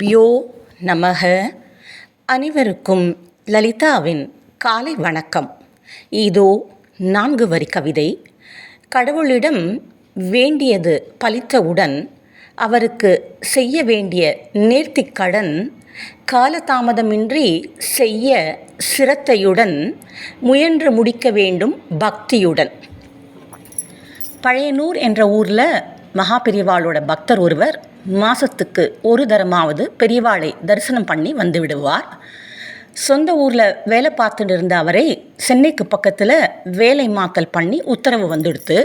குருப்பியோ நமக. அனைவருக்கும் லலிதாவின் காலை வணக்கம். இதோ நான்கு வரி கவிதை. கடவுளிடம் வேண்டியது பலித்தவுடன் அவருக்கு செய்ய வேண்டிய நேர்த்திக் கடன் காலதாமதமின்றி செய்ய சிரத்தையுடன் முயன்று முடிக்க வேண்டும் பக்தியுடன். பழையனூர் என்ற ஊரில் மகா பெரியவாளோட பக்தர் ஒருவர் மாதத்துக்கு ஒரு தரமாவது பெரியவாளை தரிசனம் பண்ணி வந்து விடுவார் சொந்த ஊரில் வேலை பார்த்துட்டு இருந்த அவரை சென்னைக்கு பக்கத்தில் வேலை மாத்தல் பண்ணி உத்தரவு வந்துடுத்து.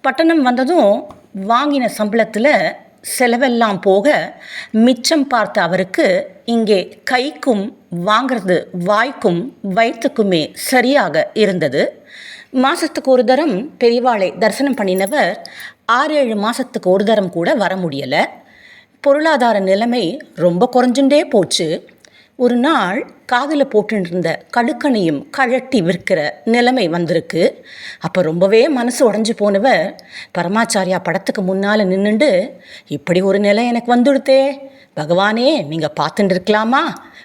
பட்டணம் வந்ததும் வாங்கின சம்பளத்தில் செலவெல்லாம் போக மிச்சம் பார்த்த அவருக்கு இங்கே கைக்கும் வாங்கிறது வாய்க்கும் வயிற்றுக்குமே சரியாக இருந்தது. மாதத்துக்கு ஒரு தரம் பெரியவாளை தரிசனம் பண்ணினவர் ஆறு ஏழு மாதத்துக்கு ஒரு தரம் கூட வர முடியலை. பொருளாதார நிலைமை ரொம்ப குறைஞ்சுட்டே போச்சு. ஒரு நாள் காதில் போட்டுருந்த இருந்த கடுக்கனையும் கழட்டி விற்கிற நிலைமை வந்திருக்கு. அப்போ ரொம்பவே மனசு உடஞ்சி போனவர் பரமாச்சாரியா படத்துக்கு முன்னால் நின்றுண்டு இப்படி ஒரு நிலை எனக்கு வந்துடுத்தே. பகவானே நீங்கள் பார்த்துட்டு இருக்கலாமா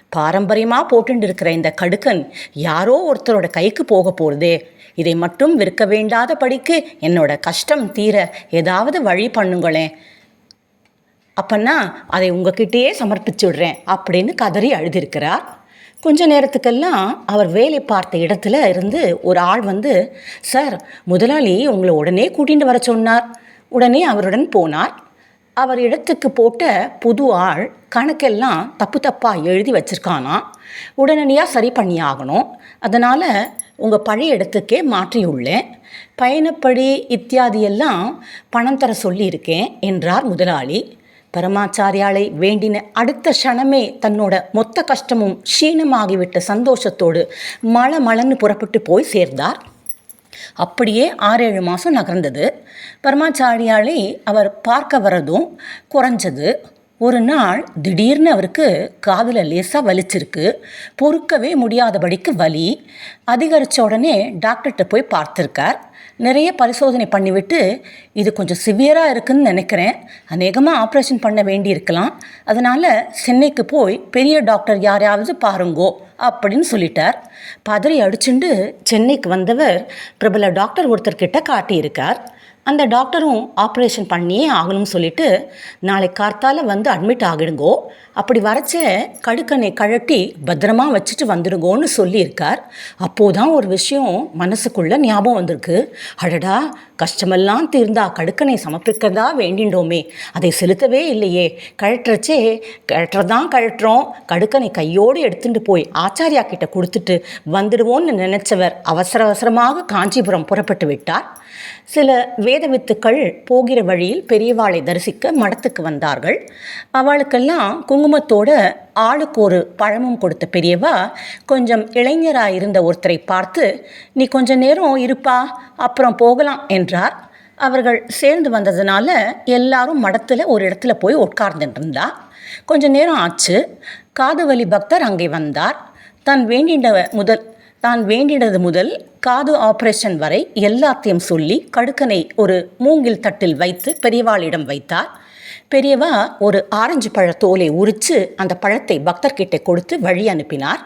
பாரம்பரியமாக போட்டுட்டு இருக்கிற இந்த கடுக்கன் யாரோ ஒருத்தரோட கைக்கு போக போகிறதே இதை மட்டும் விற்க வேண்டாத படிக்கு என்னோட கஷ்டம் தீர ஏதாவது வழி பண்ணுங்களேன் அப்பன்னா அதை உங்ககிட்டயே சமர்ப்பிச்சுடுறேன் அப்படின்னு கதறி அழுதிருக்கிறார். கொஞ்ச நேரத்துக்கெல்லாம் அவர் வேலை பார்த்த இடத்துல இருந்து ஒரு ஆள் வந்து சார் முதலாளி உங்களை உடனே கூட்டிகிட்டு வர சொன்னார். உடனே அவருடன் போனார். அவர் இடத்துக்கு போட்ட புது ஆள் கணக்கெல்லாம் தப்பு தப்பாக எழுதி வச்சுருக்கானா? உடனடியாக சரி பண்ணி ஆகணும். அதனால் உங்கள் பழைய இடத்துக்கே மாற்றியுள்ளேன். பயணப்படி இத்தியாதியெல்லாம் பணம் தர சொல்லியிருக்கேன் என்றார் முதலாளி. பரமாச்சாரியாலை வேண்டின அடுத்த க்ஷணமே தன்னோட மொத்த கஷ்டமும் க்ஷீணமாகிவிட்ட சந்தோஷத்தோடு மழ மலன்னு புறப்பட்டு போய் சேர்ந்தார். அப்படியே ஆறேழு மாதம் நகர்ந்தது. பரமாச்சாரியாலை அவர் பார்க்க வரதும் குறைஞ்சது. ஒரு நாள் திடீர்னு அவருக்கு காதில் லேசாக வலிச்சிருக்கு. பொறுக்கவே முடியாதபடிக்கு வலி. அதிகரித்த உடனே டாக்டர்கிட்ட போய் பார்த்துருக்கார். நிறைய பரிசோதனை பண்ணிவிட்டு இது கொஞ்சம் சிவியராக இருக்குன்னு நினைக்கிறேன். அநேகமாக ஆப்ரேஷன் பண்ண வேண்டியிருக்கலாம். அதனால் சென்னைக்கு போய் பெரிய டாக்டர் யாரையாவது பாருங்கோ அப்படின்னு சொல்லிட்டார். பதறி அடிச்சுண்டு சென்னைக்கு வந்தவர் பிரபல டாக்டர் ஒருத்தர்கிட்ட காட்டியிருக்கார். அந்த டாக்டரும் ஆப்ரேஷன் பண்ணியே ஆகணும்னு சொல்லிட்டு நாளை கார்த்தால வந்து அட்மிட் ஆகிடுங்கோ. அப்படி வரைச்ச கடுக்கனை கழட்டி பத்திரமா வச்சுட்டு வந்துடுங்கோன்னு சொல்லியிருக்கார். அப்போதான் ஒரு விஷயம் மனசுக்குள்ளே ஞாபகம் வந்திருக்கு. அடடா கஷ்டமெல்லாம் தீர்ந்தா கடுக்கனை சமர்ப்பிக்கிறதா வேண்டிண்டோமே. அதை செலுத்தவே இல்லையே. கழட்டுறச்சே கழட்டுறதான் கழட்டுறோம். கடுக்கனை கையோடு எடுத்துட்டு போய் ஆச்சாரியா கிட்ட கொடுத்துட்டு வந்துடுவோன்னு நினைச்சவர் அவசர அவசரமாக காஞ்சிபுரம் புறப்பட்டு விட்டார். சில வேத வித்துக்கள் போகிற வழியில் பெரியவாளை தரிசிக்க மடத்துக்கு வந்தார்கள். அவளுக்கெல்லாம் குங்குமத்தோட ஆளுக்கு ஒரு பழமும் கொடுத்த பெரியவா கொஞ்சம் இளைஞராக இருந்த ஒருத்தரை பார்த்து நீ கொஞ்ச நேரம் இருப்பா அப்புறம் போகலாம் என்றார். அவர்கள் சேர்ந்து வந்ததுனால எல்லாரும் மடத்தில் ஒரு இடத்துல போய் உட்கார்ந்துட்டு இருந்தா கொஞ்ச நேரம் ஆச்சு. காதுவலி பக்தர் அங்கே வந்தார். தான் வேண்டின முதல் தான் வேண்டினது முதல் காது ஆபரேஷன் வரை எல்லாத்தையும் சொல்லி கடுக்கனை ஒரு மூங்கில் தட்டில் வைத்து பெரியவாளிடம் வைத்தார். பெரியவா ஒரு ஆரஞ்சு பழ தோலை உரித்து அந்த பழத்தை பக்தர்கிட்ட கொடுத்து வழி அனுப்பினார்.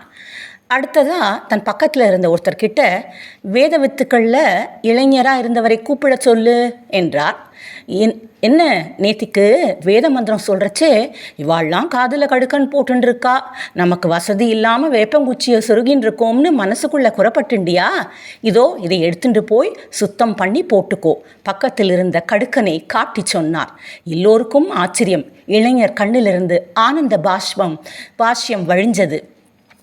அடுத்ததாக தன் பக்கத்தில் இருந்த ஒருத்தர்கிட்ட வேத வித்துக்களில் இளைஞராக இருந்தவரை கூப்பிட சொல்லு என்றார். என் என்ன நேத்திக்கு வேத மந்திரம் சொல்கிறச்சே இவாள்லாம் காதில் கடுக்கன் போட்டுருக்கா நமக்கு வசதி இல்லாமல் வேப்பங்குச்சியை சுருகின்னு இருக்கோம்னு மனசுக்குள்ளே குறப்பட்டுண்டியா இதோ இதை எடுத்துட்டு போய் சுத்தம் பண்ணி போட்டுக்கோ. பக்கத்தில் இருந்த கடுக்கனை காட்டி சொன்னார். எல்லோருக்கும் ஆச்சரியம். இளைஞர் கண்ணிலிருந்து ஆனந்த பாஷ்பம் பாஷ்யம் வழிஞ்சது.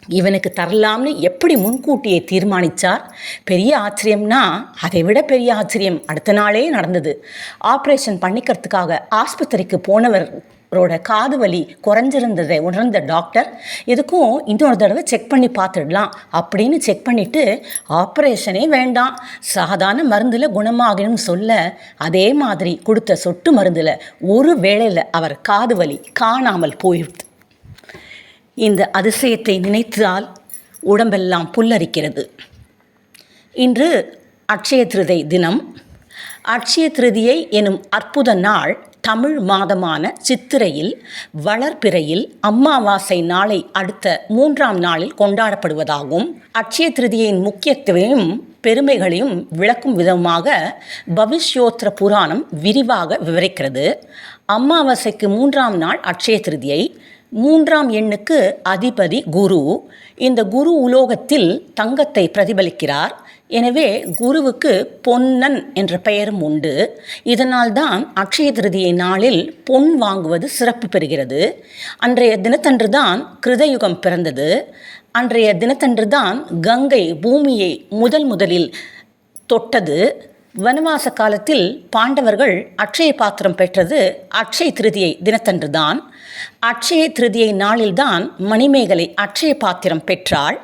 இவனுக்கு தரலாம்னு எப்படி முன்கூட்டியே தீர்மானித்தார் பெரிய ஆச்சரியம்னா அதை விட பெரிய ஆச்சரியம் அடுத்த நாளே நடந்தது. ஆப்ரேஷன் பண்ணிக்கிறதுக்காக ஆஸ்பத்திரிக்கு போனவர் அவரோட காது வலி குறைஞ்சிருந்ததை உணர்ந்த டாக்டர் எதுக்கும் இன்னொரு தடவை செக் பண்ணி பார்த்துடலாம் அப்படின்னு செக் பண்ணிவிட்டு ஆப்ரேஷனே வேண்டாம். சாதாரண மருந்தில் குணமாகணும்னு சொல்ல அதே மாதிரி கொடுத்த சொட்டு மருந்தில் ஒரு வேளையில் அவர் காது வலி காணாமல் போயிடுது. இந்த அதிசயத்தை நினைத்தால் உடம்பெல்லாம் புல்லரிக்கிறது. இன்று அட்சய திருதை தினம். அட்சய திருதியை எனும் அற்புத நாள் தமிழ் மாதமான சித்திரையில் வளர்பிறையில் அம்மாவாசை நாளை அடுத்த மூன்றாம் நாளில் கொண்டாடப்படுவதாகும். அட்சய திருதியின் முக்கியத்துவம் பெருமைகளையும் விளக்கும் விதமாக பவிஷ்யோத்திர புராணம் விரிவாக விவரிக்கிறது. அமாவாசைக்கு மூன்றாம் நாள் அட்சய திருதியை மூன்றாம் எண்ணுக்கு அதிபதி குரு. இந்த குரு உலோகத்தில் தங்கத்தை பிரதிபலிக்கிறார். எனவே குருவுக்கு பொன்னன் என்ற பெயரும் உண்டு. இதனால்தான் அக்ஷய திருதியை நாளில் பொன் வாங்குவது சிறப்பு பெறுகிறது. அன்றைய தினத்தன்று தான் கிருதயுகம் பிறந்தது. அன்றைய தினத்தன்று தான் கங்கை பூமியை முதல் முதலில் தொட்டது. வனவாச காலத்தில் பாண்டவர்கள் அட்சய பாத்திரம் பெற்றது அட்சய திருதியை தினத்தன்றுதான். அட்சய திருதியை நாளில்தான் மணிமேகலை அட்சய பாத்திரம் பெற்றாள்.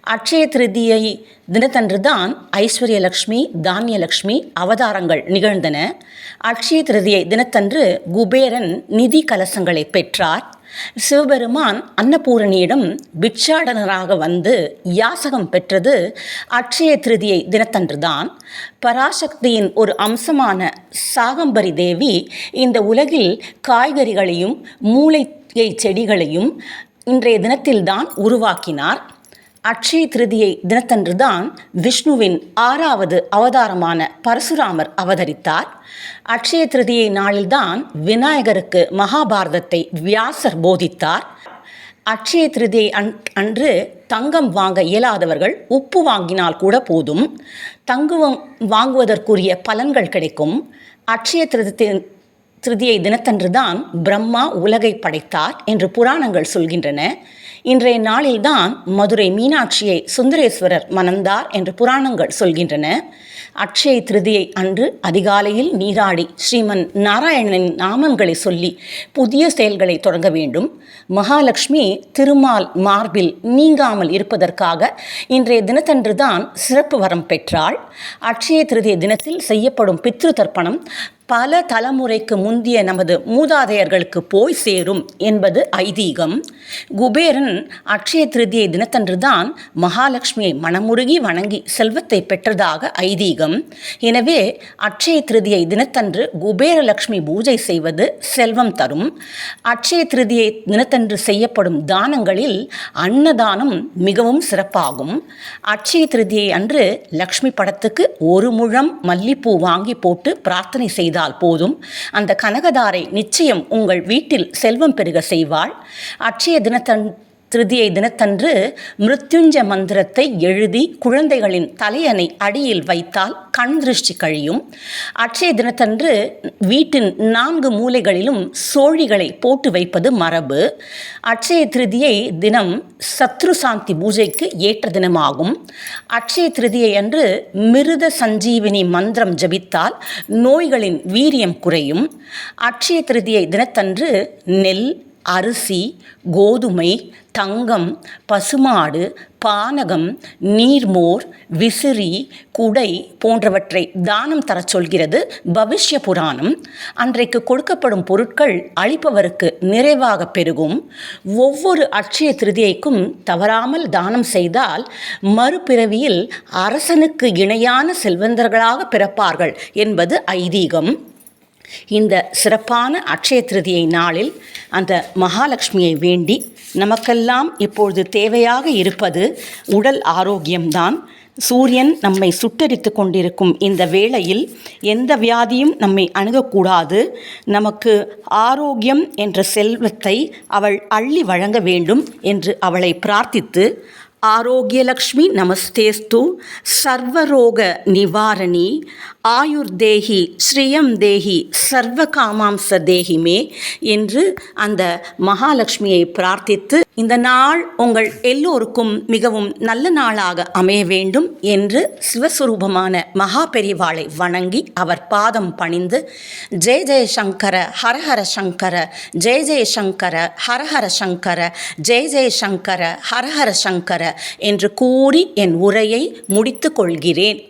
அட்சய திருதியை தினத்தன்றுதான் ஐஸ்வர்யலக்ஷ்மி தானியலக்ஷ்மி அவதாரங்கள் நிகழ்ந்தன. அட்சய திருதியை தினத்தன்று குபேரன் நிதி கலசங்களை பெற்றார். சிவபெருமான் அன்னபூரணியிடம் பிட்சாடனராக வந்து யாசகம் பெற்றது அட்சய திருதியை தினத்தன்றுதான். பராசக்தியின் ஒரு அம்சமான சாகம்பரி தேவி இந்த உலகில் காய்கறிகளையும் மூளையை செடிகளையும் இன்றைய தினத்தில்தான் உருவாக்கினார். அக்ஷய திருதியை தினத்தன்று தான் விஷ்ணுவின் ஆறாவது அவதாரமான பரசுராமர் அவதரித்தார். அக்ஷய திருதியை நாளில்தான் விநாயகருக்கு மகாபாரதத்தை வியாசர் போதித்தார். அக்ஷய திருதியை அன் அன்று தங்கம் வாங்க இயலாதவர்கள் உப்பு வாங்கினால் கூட போதும். தங்குவம் வாங்குவதற்குரிய பலன்கள் கிடைக்கும். அட்சய திருதி திருதியை தினத்தன்றுதான் பிரம்மா உலகை படைத்தார் என்று புராணங்கள் சொல்கின்றன. இன்றைய நாளில்தான் மதுரை மீனாட்சியை சுந்தரேஸ்வரர் மணந்தார் என்று புராணங்கள் சொல்கின்றன. அக்ஷய திருதியை அன்று அதிகாலையில் நீராடி ஸ்ரீமன் நாராயணனின் நாமங்களை சொல்லி புதிய செயல்களை தொடங்க வேண்டும். மகாலட்சுமி திருமால் மார்பில் நீங்காமல் இருப்பதற்காக இன்றைய தினத்தன்று தான் சிறப்பு வரம் பெற்றாள். அக்ஷய திருதிய தினத்தில் செய்யப்படும் பித்ரு தர்ப்பணம் பல தலைமுறைக்கு முந்திய நமது மூதாதையர்களுக்கு போய் சேரும் என்பது ஐதீகம். குபேரன் அட்சய திருதியை தினத்தன்று தான் மகாலட்சுமியை மனமுருகி வணங்கி செல்வத்தை பெற்றதாக ஐதீகம். எனவே அட்சய திருதியை தினத்தன்று குபேரலட்சுமி பூஜை செய்வது செல்வம் தரும். அட்சய திருதியை தினத்தன்று செய்யப்படும் தானங்களில் அன்னதானம் மிகவும் சிறப்பாகும். அட்சய திருதியை அன்று லக்ஷ்மி படத்துக்கு ஒரு முழம் மல்லிப்பூ வாங்கி போட்டு பிரார்த்தனை செய்தார். செய்தால் போதும். அந்த கனகதாரை நிச்சயம் உங்கள் வீட்டில் செல்வம் பெருக செய்வாள். அட்சய தினத்தன் திருதியை தினத்தன்று மிருத்யுஞ்ச மந்திரத்தை எழுதி குழந்தைகளின் தலையணை அடியில் வைத்தால் கண் திருஷ்டி கழியும். அட்சய தினத்தன்று வீட்டின் நான்கு மூலைகளிலும் சோழிகளை போட்டு வைப்பது மரபு. அட்சய திருதியை தினம் சத்ரு சாந்தி பூஜைக்கு ஏற்ற தினமாகும். அட்சய திருதியை அன்று மிருத சஞ்சீவினி மந்திரம் ஜபித்தால் நோய்களின் வீரியம் குறையும். அட்சய திருதியை தினத்தன்று நெல் அரிசி கோதுமை தங்கம் பசுமாடு பானகம் நீர்மோர் விசிறி குடை போன்றவற்றை தானம் தரச் சொல்கிறது பவிஷ்ய புராணம். அன்றைக்கு கொடுக்கப்படும் பொருட்கள் அளிப்பவருக்கு நிறைவாக பெருகும். ஒவ்வொரு அட்சய திருதியைக்கும் தவறாமல் தானம் செய்தால் மறுபிறவியில் அரசனுக்கு இணையான செல்வந்தர்களாக பிறப்பார்கள் என்பது ஐதீகம். இந்த சிறப்பான அக்ஷய திருதியை நாளில் அந்த மகாலட்சுமியை வேண்டி நமக்கெல்லாம் இப்பொழுது தேவையாக இருப்பது உடல் ஆரோக்கியம்தான். சூரியன் நம்மை சுட்டரித்து கொண்டிருக்கும் இந்த வேளையில் எந்த வியாதியும் நம்மை அணுகக்கூடாது. நமக்கு ஆரோக்கியம் என்ற செல்வத்தை அவள் அள்ளி வழங்க வேண்டும் என்று அவளை பிரார்த்தித்து ஆரோக்கியலக்ஷ்மி நமஸ்தேஸ்து சர்வரோக நிவாரணி ஆயுர் தேகி ஸ்ரீயம் தேகி சர்வ காமாம்ச தேகிமே என்று அந்த மகாலட்சுமியை பிரார்த்தித்து இந்த நாள் உங்கள் எல்லோருக்கும் மிகவும் நல்ல நாளாக அமைய வேண்டும் என்று சிவஸ்வரூபமான மகா பெரிவாளை வணங்கி அவர் பாதம் பணிந்து ஜெய ஜெய சங்கர ஹரஹர சங்கர ஜெய ஜெய சங்கர ஹரஹர சங்கர ஜெய ஜெய சங்கர ஹரஹர சங்கர என்று கூறி என் உரையை முடித்து கொள்கிறேன்.